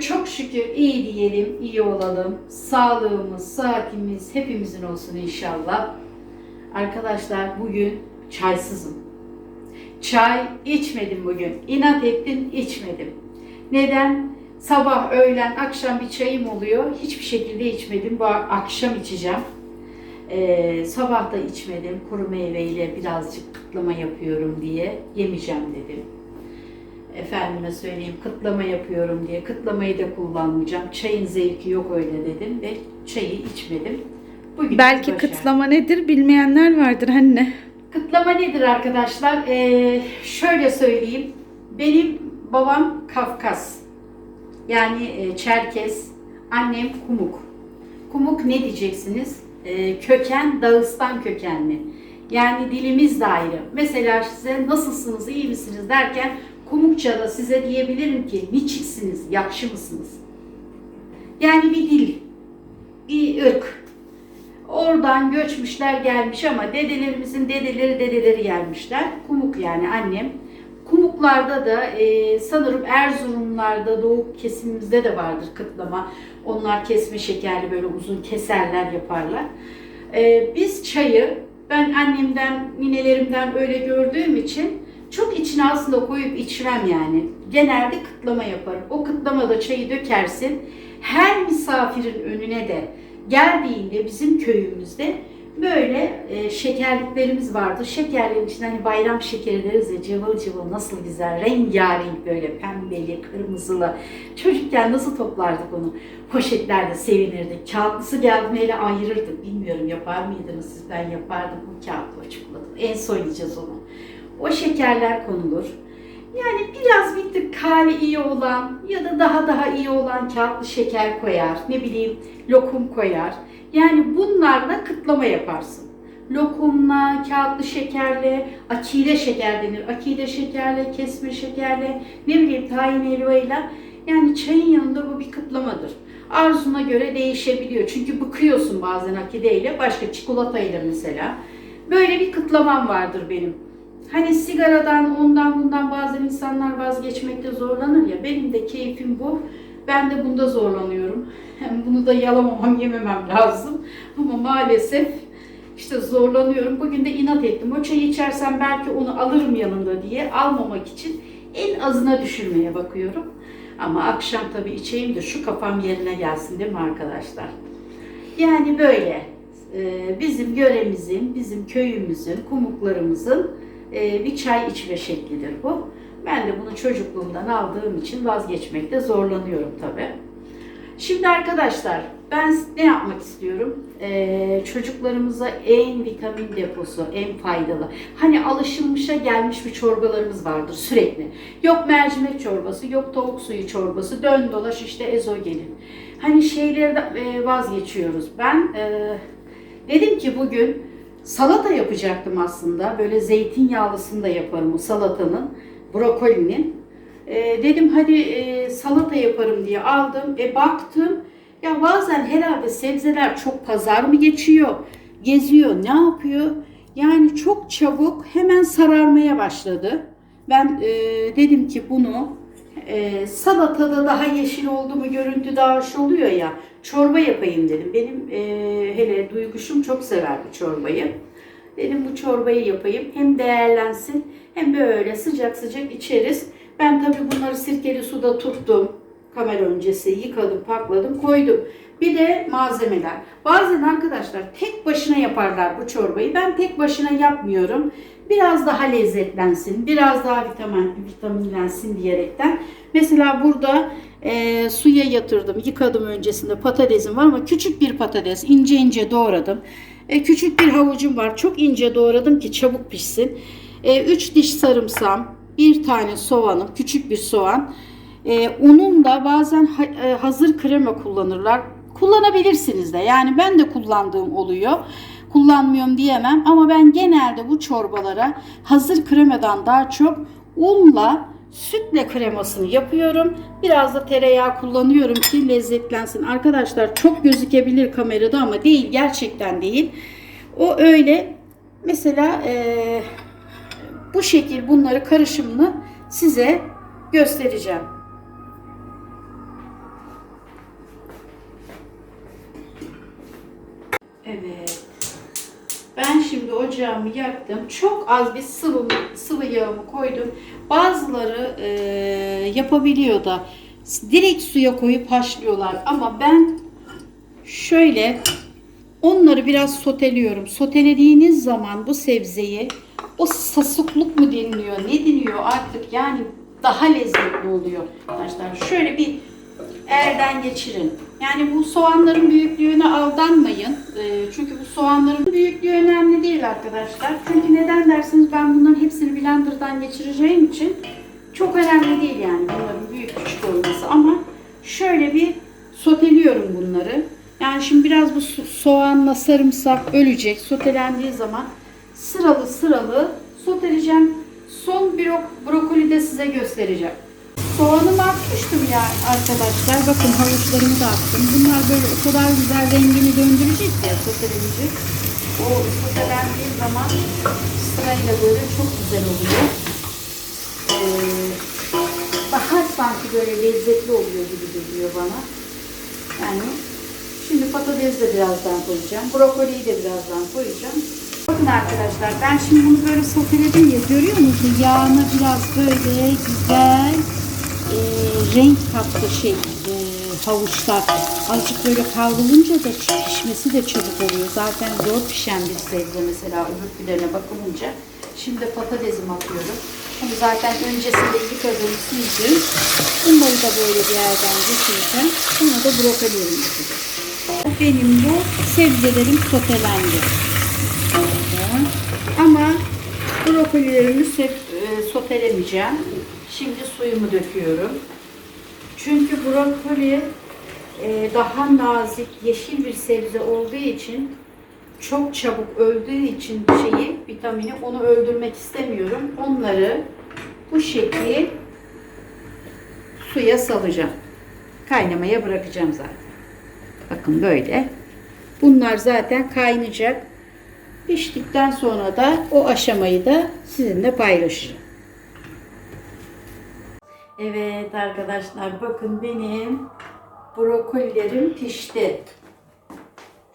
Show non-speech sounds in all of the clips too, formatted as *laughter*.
Çok şükür iyi diyelim, iyi olalım. Sağlığımız, saatimiz hepimizin olsun inşallah. Arkadaşlar bugün çaysızım. Çay içmedim bugün. İnat ettim, içmedim. Neden? Sabah, öğlen, akşam bir çayım oluyor. Hiçbir şekilde içmedim. Bu akşam içeceğim. Ee, sabah da içmedim. Kuru meyveyle birazcık kıtlama yapıyorum diye yemeyeceğim dedim. Efendime söyleyeyim kıtlama yapıyorum diye kıtlamayı da kullanmayacağım. Çayın zevki yok öyle dedim ve çayı içmedim. Bugün Belki kıtlama nedir bilmeyenler vardır anne. Kıtlama nedir arkadaşlar? Ee, şöyle söyleyeyim. Benim babam Kafkas. Yani e, Çerkes. Annem Kumuk. Kumuk ne diyeceksiniz? Ee, köken Dağıstan kökenli. Yani dilimiz de ayrı. Mesela size nasılsınız, iyi misiniz derken Kumukça'da size diyebilirim ki niçiksiniz, yakşı mısınız? Yani bir dil, bir ırk. Oradan göçmüşler gelmiş ama dedelerimizin dedeleri dedeleri gelmişler. Kumuk yani annem. Kumuklarda da e, sanırım Erzurumlarda doğu kesimimizde de vardır kıtlama. Onlar kesme şekerli böyle uzun keserler yaparlar. E, biz çayı ben annemden, ninelerimden öyle gördüğüm için çok içine aslında koyup içmem yani. Genelde kıtlama yaparım. O kıtlamada çayı dökersin. Her misafirin önüne de geldiğinde bizim köyümüzde böyle e, şekerliklerimiz vardı. Şekerlerin içinde hani bayram şekeri deriz ya cıvıl cıvıl nasıl güzel rengarenk böyle pembeli, kırmızılı. Çocukken nasıl toplardık onu? Poşetlerde sevinirdik. Kağıtlısı hele ayırırdık. Bilmiyorum yapar mıydınız siz? Ben yapardım bu kağıtlı çikolata. En son yiyeceğiz onu. O şekerler konulur. Yani biraz bir tık hali iyi olan ya da daha daha iyi olan kağıtlı şeker koyar. Ne bileyim lokum koyar. Yani bunlarla kıtlama yaparsın. Lokumla, kağıtlı şekerle, akide şeker denir. Akide şekerle, kesme şekerle, ne bileyim tahin helvayla. Yani çayın yanında bu bir kıtlamadır. Arzuna göre değişebiliyor. Çünkü bıkıyorsun bazen akideyle, başka çikolatayla mesela. Böyle bir kıtlamam vardır benim. Hani sigaradan, ondan bundan bazen insanlar vazgeçmekte zorlanır ya. Benim de keyfim bu. Ben de bunda zorlanıyorum. Bunu da yalamamam, yememem lazım. Ama maalesef işte zorlanıyorum. Bugün de inat ettim. O çayı içersem belki onu alırım yanında diye almamak için en azına düşürmeye bakıyorum. Ama akşam tabii içeyim de şu kafam yerine gelsin değil mi arkadaşlar? Yani böyle bizim göremizin, bizim köyümüzün, kumuklarımızın e, bir çay içme şeklidir bu. Ben de bunu çocukluğumdan aldığım için vazgeçmekte zorlanıyorum tabii. Şimdi arkadaşlar ben ne yapmak istiyorum? Ee, çocuklarımıza en vitamin deposu, en faydalı. Hani alışılmışa gelmiş bir çorbalarımız vardır sürekli. Yok mercimek çorbası, yok tavuk suyu çorbası, dön dolaş işte ezogelin. Hani şeyleri de e, vazgeçiyoruz. Ben e, dedim ki bugün salata yapacaktım aslında. Böyle zeytinyağlısını da yaparım o salatanın, brokolinin. E, dedim hadi e, salata yaparım diye aldım. E baktım ya bazen herhalde sebzeler çok pazar mı geçiyor, geziyor, ne yapıyor? Yani çok çabuk hemen sararmaya başladı. Ben e, dedim ki bunu e, salatada daha yeşil oldu mu görüntü daha hoş oluyor ya çorba yapayım dedim. Benim e, hele duyguşum çok sever bu çorbayı. Dedim bu çorbayı yapayım hem değerlensin hem böyle sıcak sıcak içeriz. Ben tabii bunları sirkeli suda tuttum. Kamera öncesi yıkadım, pakladım, koydum. Bir de malzemeler. Bazen arkadaşlar tek başına yaparlar bu çorbayı. Ben tek başına yapmıyorum. Biraz daha lezzetlensin, biraz daha vitamin, vitaminlensin diyerekten. Mesela burada e, suya yatırdım, yıkadım öncesinde patatesim var ama küçük bir patates ince ince doğradım. E, küçük bir havucum var, çok ince doğradım ki çabuk pişsin. 3 diş sarımsağım, bir tane soğanım, küçük bir soğan. E, unun da bazen ha, e, hazır krema kullanırlar. Kullanabilirsiniz de. Yani ben de kullandığım oluyor. Kullanmıyorum diyemem ama ben genelde bu çorbalara hazır kremadan daha çok unla sütle kremasını yapıyorum. Biraz da tereyağı kullanıyorum ki lezzetlensin. Arkadaşlar çok gözükebilir kamerada ama değil gerçekten değil. O öyle mesela eee bu şekil bunları karışımını size göstereceğim. Ben şimdi ocağımı yaktım. Çok az bir sıvı, sıvı yağımı koydum. Bazıları e, yapabiliyor da direkt suya koyup haşlıyorlar. Ama ben şöyle onları biraz soteliyorum. Sotelediğiniz zaman bu sebzeyi o sasukluk mu deniliyor, ne deniyor artık yani daha lezzetli oluyor arkadaşlar. Şöyle bir elden geçirin. Yani bu soğanların büyüklüğüne aldanmayın. Ee, çünkü bu soğanların büyüklüğü önemli değil arkadaşlar. Çünkü neden dersiniz ben bunların hepsini blenderdan geçireceğim için çok önemli değil yani bunların büyük küçük olması ama şöyle bir soteliyorum bunları. Yani şimdi biraz bu so- soğanla sarımsak ölecek. Sotelendiği zaman sıralı sıralı soteleyeceğim. Son bro- brokoli de size göstereceğim. Soğanımı atmıştım ya arkadaşlar. Bakın havuçlarımı da attım. Bunlar böyle o kadar güzel rengini döndürecek ya sotelenecek. O sotelendiği zaman sırayla böyle çok güzel oluyor. Ee, daha sanki böyle lezzetli oluyor gibi geliyor bana. Yani şimdi patates de birazdan koyacağım. Brokoliyi de birazdan koyacağım. Bakın arkadaşlar ben şimdi bunu böyle soteledim ya görüyor musunuz? Yağına biraz böyle güzel e, renk kattı şey e, havuçlar. Azıcık böyle kavrulunca da pişmesi de çabuk oluyor. Zaten zor pişen bir sebze mesela öbürkülerine bakılınca. Şimdi patatesimi atıyorum. Bunu zaten öncesinde yıkadım, sildim. Bunları da böyle bir yerden geçireceğim. Sonra da brokolimi. Benim bu sebzelerim sotelendi. Ama brokolilerimi e, sotelemeyeceğim. Şimdi suyumu döküyorum. Çünkü brokoli e, daha nazik, yeşil bir sebze olduğu için çok çabuk öldüğü için şeyi, vitamini onu öldürmek istemiyorum. Onları bu şekil suya salacağım. Kaynamaya bırakacağım zaten. Bakın böyle. Bunlar zaten kaynayacak. Piştikten sonra da o aşamayı da sizinle paylaşacağım. Evet arkadaşlar bakın benim brokolilerim pişti.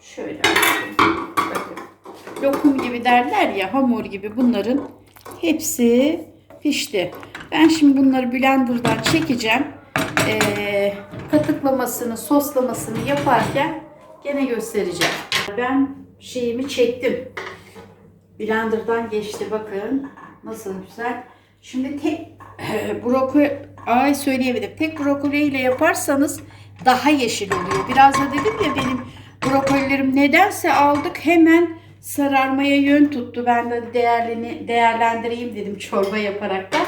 Şöyle bakın. Lokum gibi derler ya hamur gibi bunların hepsi pişti. Ben şimdi bunları blenderdan çekeceğim. Ee, katıklamasını, soslamasını yaparken gene göstereceğim. Ben şeyimi çektim. Blender'dan geçti bakın. Nasıl güzel. Şimdi tek *clears throat* brokoli ay söyleyemedim. Tek brokoli ile yaparsanız daha yeşil oluyor. Biraz da dedim ya benim brokolilerim nedense aldık hemen sararmaya yön tuttu. Ben de değerlini değerlendireyim dedim çorba yaparak da.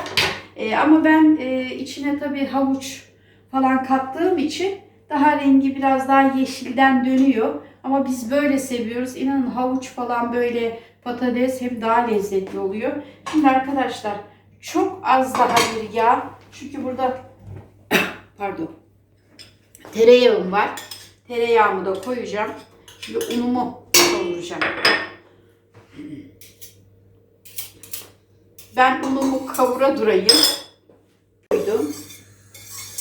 Ee, ama ben e, içine tabii havuç falan kattığım için daha rengi biraz daha yeşilden dönüyor. Ama biz böyle seviyoruz. İnanın havuç falan böyle patates hem daha lezzetli oluyor. Şimdi arkadaşlar çok az daha bir yağ. Çünkü burada *coughs* pardon tereyağım var. Tereyağımı da koyacağım. Şimdi unumu kavuracağım. Ben unumu kavura durayım. Koydum.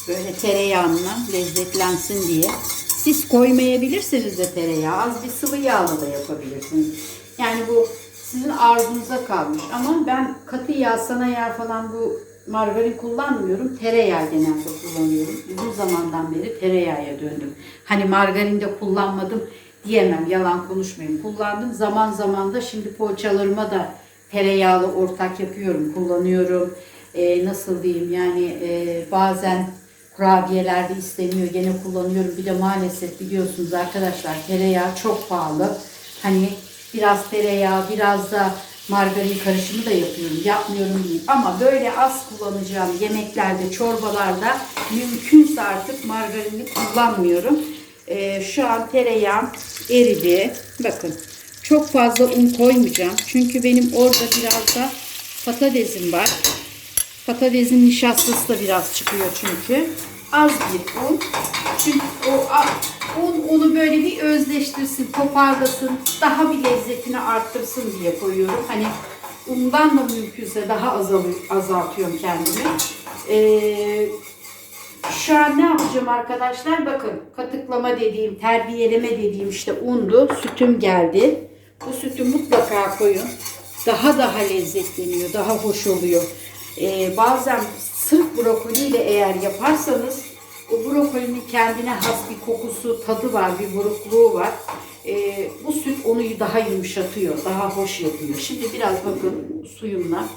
Böyle tereyağına lezzetlensin diye. Siz koymayabilirsiniz de tereyağı. Az bir sıvı yağla da yapabilirsiniz. Yani bu sizin arzunuza kalmış. Ama ben katı yağ, sana yağ falan bu margarin kullanmıyorum. Tereyağı genelde kullanıyorum. Uzun zamandan beri tereyağıya döndüm. Hani margarin de kullanmadım diyemem. Yalan konuşmayayım. Kullandım. Zaman zaman da şimdi poğaçalarıma da tereyağlı ortak yapıyorum. Kullanıyorum. Ee, nasıl diyeyim yani e, bazen kurabiyelerde isteniyor. Gene kullanıyorum. Bir de maalesef biliyorsunuz arkadaşlar tereyağı çok pahalı. Hani biraz tereyağı biraz da margarin karışımı da yapıyorum. Yapmıyorum değil. Ama böyle az kullanacağım yemeklerde, çorbalarda mümkünse artık margarini kullanmıyorum. Ee, şu an tereyağım eridi. Bakın çok fazla un koymayacağım. Çünkü benim orada biraz da patatesim var. Patatesin nişastası da biraz çıkıyor çünkü. Az bir un. Çünkü o un onu böyle bir özleştirsin, toparlasın, daha bir lezzetini arttırsın diye koyuyorum. Hani undan da mümkünse daha azal- azaltıyorum kendimi. Ee, şu an ne yapacağım arkadaşlar? Bakın katıklama dediğim, terbiyeleme dediğim işte undu. Sütüm geldi. Bu sütü mutlaka koyun. Daha daha lezzetleniyor, daha hoş oluyor. Ee, bazen sırf brokoliyle eğer yaparsanız o brokolinin kendine has bir kokusu, tadı var, bir burukluğu var. Ee, bu süt onu daha yumuşatıyor, daha hoş yapıyor. Şimdi biraz bakın suyumla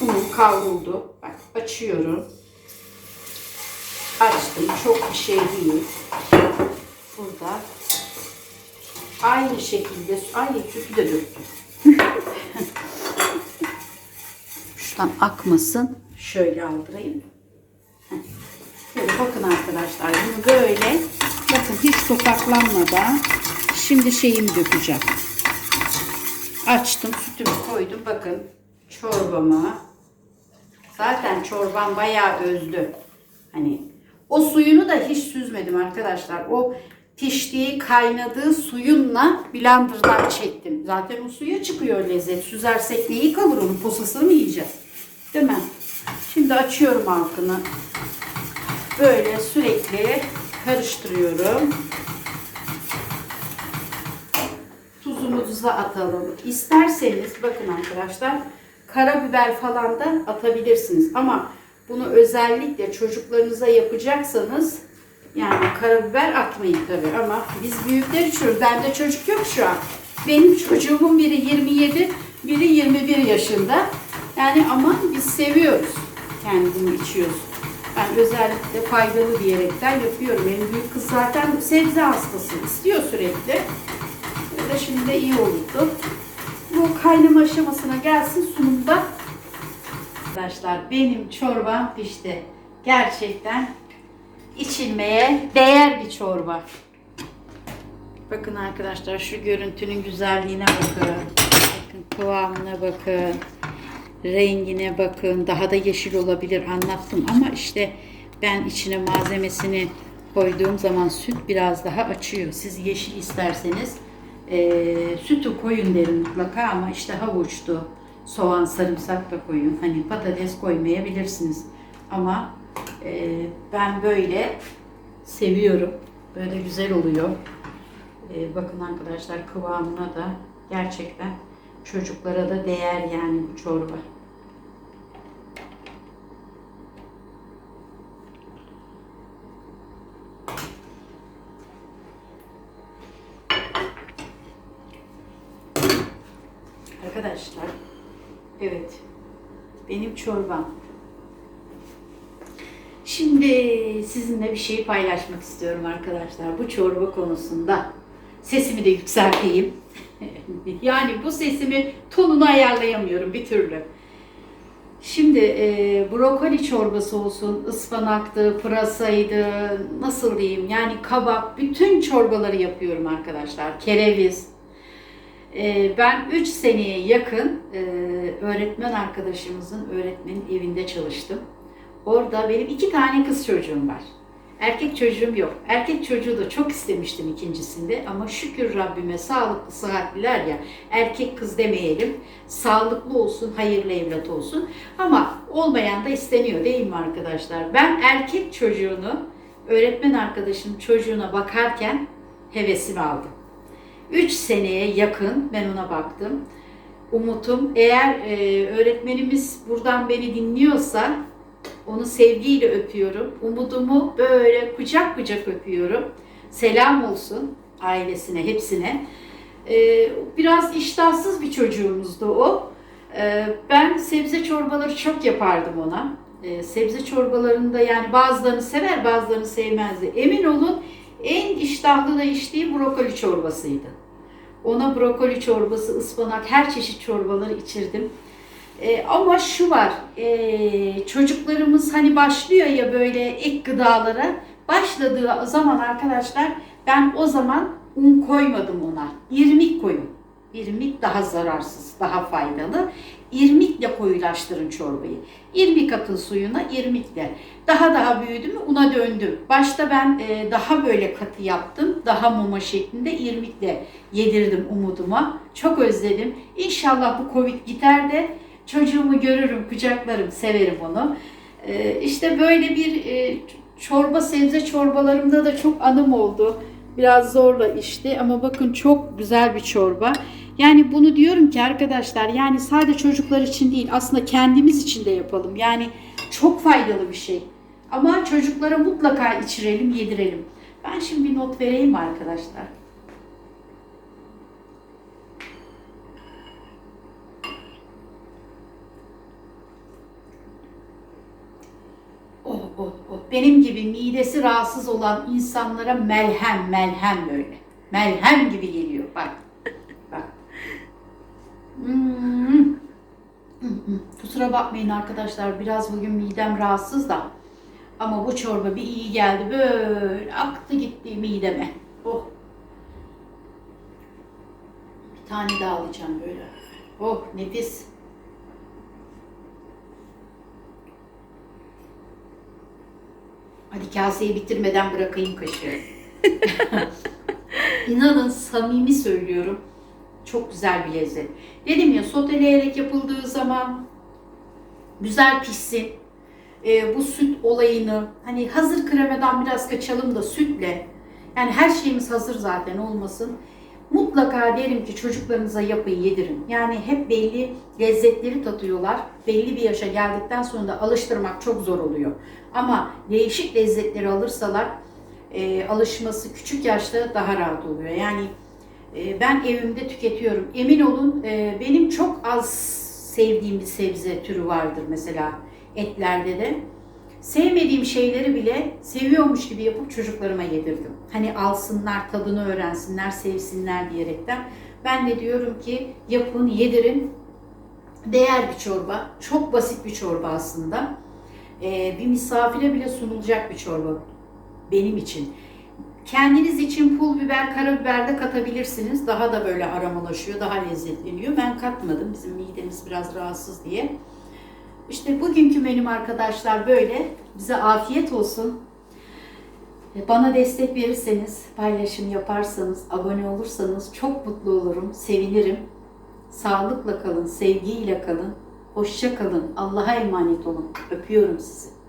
unum kavruldu. Bak açıyorum. Açtım. Çok bir şey değil. Burada aynı şekilde ay sütü de döktüm. Şuradan akmasın. Şöyle aldırayım. Heh. Bakın arkadaşlar bunu böyle bakın hiç topaklanmadan şimdi şeyimi dökeceğim. Açtım sütümü koydum bakın çorbamı. Zaten çorban bayağı özdü. Hani o suyunu da hiç süzmedim arkadaşlar. O piştiği, kaynadığı suyunla blenderdan çektim. Zaten o suya çıkıyor lezzet. Süzersek neyi kalır onun posasını mı yiyeceğiz? Değil mi? Şimdi açıyorum altını. Böyle sürekli karıştırıyorum. Tuzumuzu da atalım. İsterseniz bakın arkadaşlar karabiber falan da atabilirsiniz. Ama bunu özellikle çocuklarınıza yapacaksanız yani karabiber atmayın tabii ama biz büyükler içiyoruz. Bende çocuk yok şu an. Benim çocuğumun biri 27, biri 21 yaşında. Yani ama biz seviyoruz. Kendini içiyoruz. Ben özellikle faydalı diyerekten yapıyorum. Benim büyük kız zaten sebze hastası. istiyor sürekli. Ve şimdi de iyi oldu. Bu kaynama aşamasına gelsin sunumda. Arkadaşlar benim çorbam pişti. Gerçekten içilmeye değer bir çorba. Bakın arkadaşlar şu görüntünün güzelliğine bakın. Bakın kıvamına bakın. Rengine bakın. Daha da yeşil olabilir anlattım ama işte ben içine malzemesini koyduğum zaman süt biraz daha açıyor. Siz yeşil isterseniz eee, sütü koyun derim mutlaka ama işte havuçtu, soğan, sarımsak da koyun. Hani patates koymayabilirsiniz. Ama eee, ben böyle seviyorum. Böyle güzel oluyor. Ee, bakın arkadaşlar kıvamına da gerçekten çocuklara da değer yani bu çorba. Arkadaşlar evet benim çorbam. Şimdi sizinle bir şey paylaşmak istiyorum arkadaşlar bu çorba konusunda. Sesimi de yükselteyim. *laughs* yani bu sesimi tonunu ayarlayamıyorum bir türlü. Şimdi e, brokoli çorbası olsun, ıspanaktı, pırasaydı, nasıl diyeyim yani kabak, bütün çorbaları yapıyorum arkadaşlar. Kereviz. E, ben 3 seneye yakın e, öğretmen arkadaşımızın öğretmenin evinde çalıştım. Orada benim iki tane kız çocuğum var. Erkek çocuğum yok. Erkek çocuğu da çok istemiştim ikincisinde ama şükür Rabbime sağlıklı sıhhatliler ya erkek kız demeyelim sağlıklı olsun hayırlı evlat olsun ama olmayan da isteniyor değil mi arkadaşlar? Ben erkek çocuğunu öğretmen arkadaşım çocuğuna bakarken hevesimi aldım. 3 seneye yakın ben ona baktım. Umutum eğer e, öğretmenimiz buradan beni dinliyorsa onu sevgiyle öpüyorum. Umudumu böyle kucak kucak öpüyorum. Selam olsun ailesine, hepsine. Ee, biraz iştahsız bir çocuğumuzdu o. Ee, ben sebze çorbaları çok yapardım ona. Ee, sebze çorbalarında yani bazılarını sever bazılarını sevmezdi. Emin olun en iştahlı da içtiği brokoli çorbasıydı. Ona brokoli çorbası, ıspanak, her çeşit çorbaları içirdim. Ee, ama şu var, ee, çocuklarımız hani başlıyor ya böyle ek gıdalara. Başladığı zaman arkadaşlar ben o zaman un koymadım ona. İrmik koyun. İrmik daha zararsız, daha faydalı. İrmikle koyulaştırın çorbayı. İrmik atın suyuna, irmikle. Daha daha büyüdü mü una döndüm. Başta ben e, daha böyle katı yaptım. daha mama şeklinde irmikle yedirdim umuduma. Çok özledim. İnşallah bu Covid gider de çocuğumu görürüm, kucaklarım, severim onu. Ee, işte böyle bir e, çorba, sebze çorbalarımda da çok anım oldu. Biraz zorla içti ama bakın çok güzel bir çorba. Yani bunu diyorum ki arkadaşlar yani sadece çocuklar için değil aslında kendimiz için de yapalım. Yani çok faydalı bir şey. Ama çocuklara mutlaka içirelim, yedirelim. Ben şimdi bir not vereyim arkadaşlar. Oh, oh, oh. Benim gibi midesi rahatsız olan insanlara melhem, melhem böyle. Melhem gibi geliyor. Bak. Bak. Hmm. Kusura bakmayın arkadaşlar. Biraz bugün midem rahatsız da. Ama bu çorba bir iyi geldi. Böyle aktı gitti mideme. Oh. Bir tane daha alacağım böyle. Oh nefis. Hadi kaseyi bitirmeden bırakayım kaşığı. *laughs* İnanın samimi söylüyorum. Çok güzel bir lezzet. Dedim ya soteleyerek yapıldığı zaman güzel pişsin. Ee, bu süt olayını hani hazır kremadan biraz kaçalım da sütle yani her şeyimiz hazır zaten olmasın. Mutlaka derim ki çocuklarınıza yapın yedirin. Yani hep belli lezzetleri tatıyorlar. Belli bir yaşa geldikten sonra da alıştırmak çok zor oluyor. Ama değişik lezzetleri alırsalar e, alışması küçük yaşta daha rahat oluyor. Yani e, ben evimde tüketiyorum. Emin olun e, benim çok az sevdiğim bir sebze türü vardır mesela etlerde de. Sevmediğim şeyleri bile seviyormuş gibi yapıp çocuklarıma yedirdim. Hani alsınlar, tadını öğrensinler, sevsinler diyerekten. Ben de diyorum ki yapın, yedirin. Değer bir çorba. Çok basit bir çorba aslında. Ee, bir misafire bile sunulacak bir çorba benim için. Kendiniz için pul biber, karabiber de katabilirsiniz. Daha da böyle aromalaşıyor, daha lezzetleniyor. Ben katmadım. Bizim midemiz biraz rahatsız diye. İşte bugünkü menüm arkadaşlar böyle. Bize afiyet olsun. Bana destek verirseniz, paylaşım yaparsanız, abone olursanız çok mutlu olurum, sevinirim. Sağlıkla kalın, sevgiyle kalın, hoşça kalın, Allah'a emanet olun. Öpüyorum sizi.